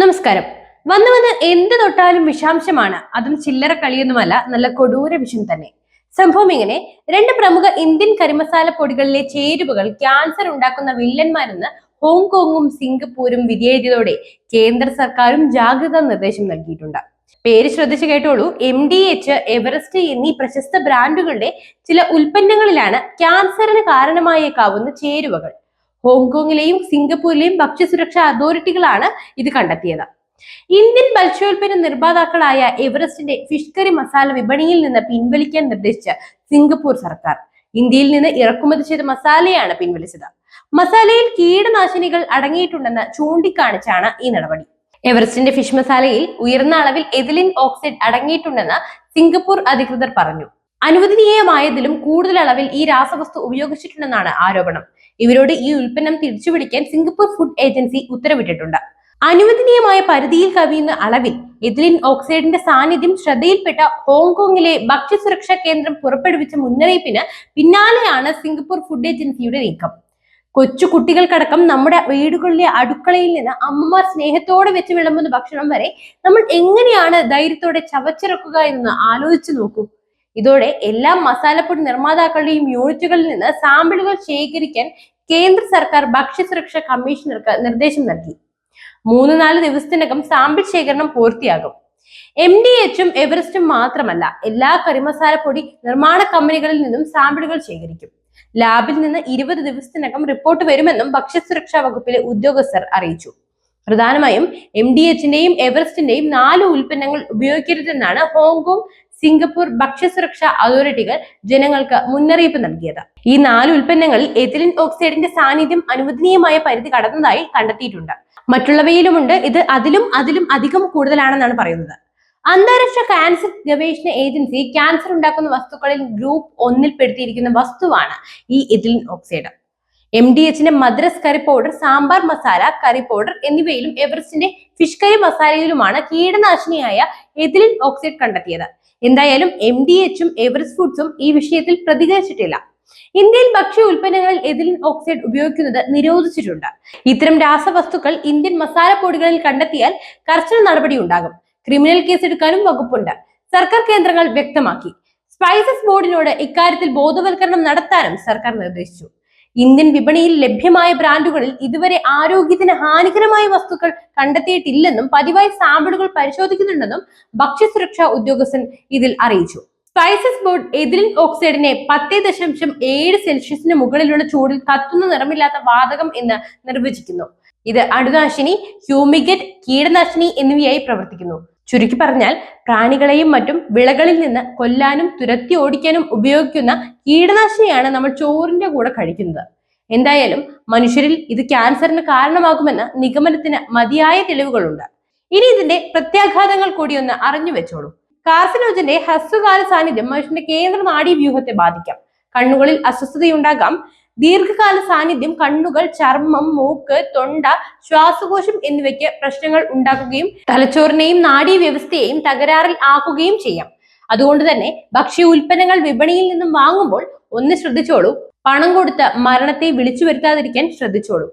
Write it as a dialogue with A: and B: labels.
A: നമസ്കാരം. വന്നു വന്ന് എന്ത് തൊട്ടാലും വിഷാംശമാണ്. അതും ചില്ലറ കളിയൊന്നുമല്ല നല്ല കൊടൂര വിഷം തന്നെ. സംഭവം ഇങ്ങനെ രണ്ട് പ്രമുഖ ഇന്ത്യൻ കരിമസാല പൊടികളിലെ ചേരുവകൾ ക്യാൻസർ ഉണ്ടാക്കുന്ന വില്ലന്മാരെന്ന് ഹോങ്കോങ്ങും സിംഗപ്പൂരും വിധിയെഴുതിയതോടെ കേന്ദ്ര സർക്കാരും ജാഗ്രതാ നിർദ്ദേശം നൽകിയിട്ടുണ്ട്. പേര് ശ്രദ്ധിച്ചു കേട്ടോളൂ. എം ഡി എച്ച് എവറസ്റ്റ് എന്നീ പ്രശസ്ത ബ്രാൻഡുകളുടെ ചില ഉൽപ്പന്നങ്ങളിലാണ് ക്യാൻസറിന് കാരണമായേക്കാവുന്ന ചേരുവകൾ. ഹോങ്കോങ്ങിലെയും സിംഗപ്പൂരിലെയും ഭക്ഷ്യസുരക്ഷാ അതോറിറ്റികളാണ് ഇത് കണ്ടെത്തിയത്. ഇന്ത്യൻ ഭക്ഷ്യോൽപ്പന്ന നിർമ്മാതാക്കളായ എവറസ്റ്റിന്റെ ഫിഷ് കറി മസാല വിപണിയിൽ നിന്ന് പിൻവലിക്കാൻ നിർദ്ദേശിച്ച സിംഗപ്പൂർ സർക്കാർ. ഇന്ത്യയിൽ നിന്ന് ഇറക്കുമതി ചെയ്ത മസാലയാണ് പിൻവലിച്ചത്. മസാലയിൽ കീടനാശിനികൾ അടങ്ങിയിട്ടുണ്ടെന്ന് ചൂണ്ടിക്കാണിച്ചാണ് ഈ നടപടി. എവറസ്റ്റിന്റെ ഫിഷ് മസാലയിൽ ഉയർന്ന അളവിൽ എതിലിൻ ഓക്സൈഡ് അടങ്ങിയിട്ടുണ്ടെന്ന് സിംഗപ്പൂർ അധികൃതർ പറഞ്ഞു. അനുവദനീയമായതിലും കൂടുതൽ അളവിൽ ഈ രാസവസ്തു ഉപയോഗിച്ചിട്ടുണ്ടെന്നാണ് ആരോപണം. ഇവരോട് ഈ ഉൽപ്പന്നം തിരിച്ചുപിടിക്കാൻ സിംഗപ്പൂർ ഫുഡ് ഏജൻസി ഉത്തരവിട്ടിട്ടുണ്ട്. അനുവദനീയമായ പരിധിയിൽ കവിയുന്ന അളവിൽ എഥിലിൻ ഓക്സൈഡിന്റെ സാന്നിധ്യം ശ്രദ്ധയിൽപ്പെട്ട ഹോങ്കോങ്ങിലെ ഭക്ഷ്യസുരക്ഷാ കേന്ദ്രം പുറപ്പെടുവിച്ച മുന്നറിയിപ്പിന് പിന്നാലെയാണ് സിംഗപ്പൂർ ഫുഡ് ഏജൻസിയുടെ നീക്കം. കൊച്ചു കുട്ടികൾക്കടക്കം നമ്മുടെ വീടുകളിലെ അടുക്കളയിൽ നിന്ന് അമ്മമാർ സ്നേഹത്തോടെ വെച്ച് വിളമ്പുന്ന ഭക്ഷണം വരെ നമ്മൾ എങ്ങനെയാണ് ധൈര്യത്തോടെ ചവച്ചിറക്കുക എന്ന് ആലോചിച്ചു നോക്കൂ. ഇതോടെ എല്ലാ മസാലപ്പൊടി നിർമ്മാതാക്കളുടെയും യൂണിറ്റുകളിൽ നിന്ന് സാമ്പിളുകൾ ശേഖരിക്കാൻ കേന്ദ്ര സർക്കാർ ഭക്ഷ്യസുരക്ഷാ കമ്മീഷണർക്ക് നിർദ്ദേശം നൽകി. മൂന്ന് നാല് ദിവസത്തിനകം സാമ്പിൾ ശേഖരണം പൂർത്തിയാകും. എം ഡി എച്ചും എവറസ്റ്റും മാത്രമല്ല എല്ലാ കരിമസാലപ്പൊടി നിർമ്മാണ കമ്പനികളിൽ നിന്നും സാമ്പിളുകൾ ശേഖരിക്കും. ലാബിൽ നിന്ന് ഇരുപത് ദിവസത്തിനകം റിപ്പോർട്ട് വരുമെന്നും ഭക്ഷ്യസുരക്ഷാ വകുപ്പിലെ ഉദ്യോഗസ്ഥർ അറിയിച്ചു. പ്രധാനമായും എം ഡി എച്ചിന്റെയും എവറസ്റ്റിന്റെയും നാല് ഉൽപ്പന്നങ്ങൾ ഉപയോഗിക്കരുതെന്നാണ് ഹോങ്കോങ് സിംഗപ്പൂർ ഭക്ഷ്യസുരക്ഷാ അതോറിറ്റികൾ ജനങ്ങൾക്ക് മുന്നറിയിപ്പ് നൽകിയത്. ഈ നാല് ഉൽപ്പന്നങ്ങളിൽ എഥിലിൻ ഓക്സൈഡിന്റെ സാന്നിധ്യം അനുവദനീയമായ പരിധി കടന്നതായി കണ്ടെത്തിയിട്ടുണ്ട്. മറ്റുള്ളവയിലുമുണ്ട്. ഇത് അതിലും അതിലും അധികം കൂടുതലാണെന്നാണ് പറയുന്നത്. അന്താരാഷ്ട്ര കാൻസർ ഗവേഷണ ഏജൻസി ക്യാൻസർ ഉണ്ടാക്കുന്ന വസ്തുക്കളിൽ ഗ്രൂപ്പ് ഒന്നിൽ പെടുത്തിയിരിക്കുന്ന വസ്തുവാണ് ഈ ethylene oxide. M D എച്ചിന്റെ Madras curry powder sambar masala curry powder എന്നിവയിലും എവറസ്റ്റിന്റെ ഫിഷ് കറി മസാലയിലുമാണ് കീടനാശിനിയായ എഥിലിൻ ഓക്സൈഡ് കണ്ടെത്തിയത്. എന്തായാലും എം ഡി എച്ചും എവറസ്റ്റ് ഫുഡ്സും ഈ വിഷയത്തിൽ പ്രതികരിച്ചിട്ടില്ല. ഇന്ത്യയിൽ ഭക്ഷ്യ ഉൽപ്പന്നങ്ങളിൽ എഥിലിൻ ഓക്സൈഡ് ഉപയോഗിക്കുന്നത് നിരോധിച്ചിട്ടുണ്ട്. ഇത്തരം രാസവസ്തുക്കൾ ഇന്ത്യൻ മസാല പൊടികളിൽ കണ്ടെത്തിയാൽ കർശന നടപടി ഉണ്ടാകും. ക്രിമിനൽ കേസ് എടുക്കാനും വകുപ്പുണ്ട്. സർക്കാർ കേന്ദ്രങ്ങൾ വ്യക്തമാക്കി. സ്പൈസസ് ബോർഡിനോട് ഇക്കാര്യത്തിൽ ബോധവൽക്കരണം നടത്താനും സർക്കാർ നിർദ്ദേശിച്ചു. ഇന്ത്യൻ വിപണിയിൽ ലഭ്യമായ ബ്രാൻഡുകളിൽ ഇതുവരെ ആരോഗ്യത്തിന് ഹാനികരമായ വസ്തുക്കൾ കണ്ടെത്തിയിട്ടില്ലെന്നും പതിവായി സാമ്പിളുകൾ പരിശോധിക്കുന്നുണ്ടെന്നും ഭക്ഷ്യസുരക്ഷാ ഉദ്യോഗസ്ഥൻ ഇതിൽ അറിയിച്ചു. സ്പൈസസ് ബോർഡ് എതിലിൻ ഓക്സൈഡിനെ പത്ത് ദശാംശം ഏഴ് സെൽഷ്യസിന് മുകളിലുള്ള ചൂടിൽ കത്തുന്ന നിറമില്ലാത്ത വാതകം എന്ന് നിർവചിക്കുന്നു. ഇത് അണുനാശിനി ഹ്യൂമിഗറ്റ് കീടനാശിനി എന്നിവയായി പ്രവർത്തിക്കുന്നു. ചുരുക്കി പറഞ്ഞാൽ പ്രാണികളെയും മറ്റും വിളകളിൽ നിന്ന് കൊല്ലാനും തുരത്തി ഓടിക്കാനും ഉപയോഗിക്കുന്ന കീടനാശിനിയാണ് നമ്മൾ ചോറിന്റെ കൂടെ കഴിക്കുന്നത്. എന്തായാലും മനുഷ്യരിൽ ഇത് ക്യാൻസറിന് കാരണമാകുമെന്ന നിഗമനത്തിന് മതിയായ തെളിവുകളുണ്ട്. ഇനി ഇതിന്റെ പ്രത്യാഘാതങ്ങൾ കൂടി ഒന്ന് അറിഞ്ഞു വെച്ചോളൂ. കാർസിനോജന്റെ ഹ്രസ്വകാല സാന്നിധ്യം മനുഷ്യന്റെ കേന്ദ്ര നാഡീവ്യൂഹത്തെ ബാധിക്കാം. കണ്ണുകളിൽ അസ്വസ്ഥതയുണ്ടാകാം. ദീർഘകാല സാന്നിധ്യം കണ്ണുകൾ ചർമ്മം മൂക്ക് തൊണ്ട ശ്വാസകോശം എന്നിവയ്ക്ക് പ്രശ്നങ്ങൾ ഉണ്ടാക്കുകയും തലച്ചോറിനെയും നാഡീവ്യവസ്ഥയെയും തകരാറിൽ ആക്കുകയും ചെയ്യാം. അതുകൊണ്ട് തന്നെ ഭക്ഷ്യ ഉൽപ്പന്നങ്ങൾ വിപണിയിൽ നിന്നും വാങ്ങുമ്പോൾ ഒന്ന് ശ്രദ്ധിച്ചോളൂ. പണം കൊടുത്ത് മരണത്തെ വിളിച്ചു വരുത്താതിരിക്കാൻ ശ്രദ്ധിച്ചോളൂ.